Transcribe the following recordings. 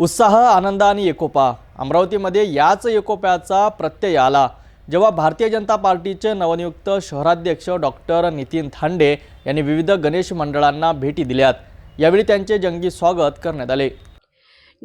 उत्साह आनंद आणि एकोपा. अमरावतीमध्ये याच एकोप्याचा प्रत्यय आला. जेव्हा भारतीय जनता पार्टीचे नवनियुक्त शहराध्यक्ष डॉक्टर नितीन थांडे यांनी विविध गणेश मंडळांना भेटी दिल्यात. यावेळी त्यांचे जंगी स्वागत करण्यात आले.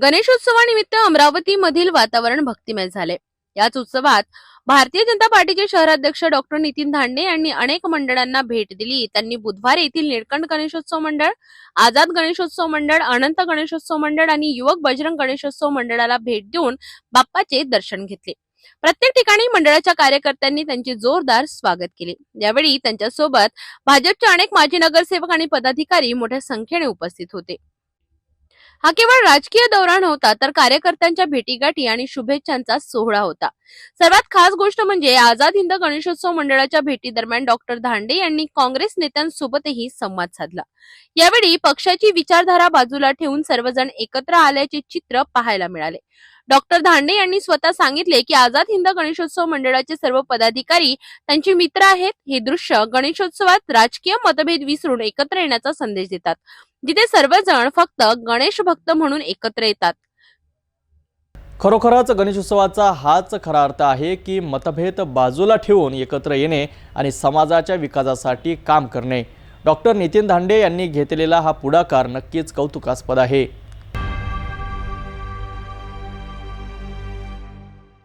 गणेशोत्सवानिमित्त अमरावतीमधील वातावरण भक्तिमय झाले. याच उत्सवात भारतीय जनता पार्टीचे शहराध्यक्ष डॉक्टर नितीन धांडे यांनी अनेक मंडळांना भेट दिली. त्यांनी बुधवार येथील निळकंठ गणेशोत्सव मंडळ आझाद गणेशोत्सव मंडळ अनंत गणेशोत्सव मंडळ आणि युवक बजरंग गणेशोत्सव मंडळाला भेट देऊन बाप्पाचे दर्शन घेतले. प्रत्येक ठिकाणी मंडळाच्या कार्यकर्त्यांनी त्यांचे जोरदार स्वागत केले. यावेळी त्यांच्यासोबत भाजपचे अनेक माजी नगरसेवक आणि पदाधिकारी मोठ्या संख्येने उपस्थित होते. हा केवळ राजकीय दौरा नव्हता तर कार्यकर्त्यांच्या भेटीगाठी आणि शुभेच्छांचा सोहळा होता. सर्वात खास गोष्ट म्हणजे आझाद हिंद गणेशोत्सव मंडळाच्या भेटी दरम्यान डॉक्टर धांडे यांनी काँग्रेस नेत्यांसोबतही संवाद साधला. यावेळी पक्षाची विचारधारा बाजूला ठेवून सर्वजण एकत्र आल्याचे चित्र पाहायला मिळाले. डॉक्टर धांडे यांनी स्वतः सांगितले की आझाद हिंद गणेशोत्सव मंडळाचे सर्व पदाधिकारी त्यांचे मित्र आहेत. हे दृश्य गणेशोत्सवात राजकीय मतभेद विसरून एकत्र येण्याचा संदेश देतात जिथे सर्वजण फक्त गणेश भक्त म्हणून एकत्र येतात. खरोखरच गणेशोत्सवाचा हाच खरा अर्थ आहे की मतभेद बाजूला ठेवून एकत्र येणे आणि समाजाच्या विकासासाठी काम करणे. डॉक्टर नितीन धांडे यांनी घेतलेला हा पुढाकार नक्कीच कौतुकास्पद आहे.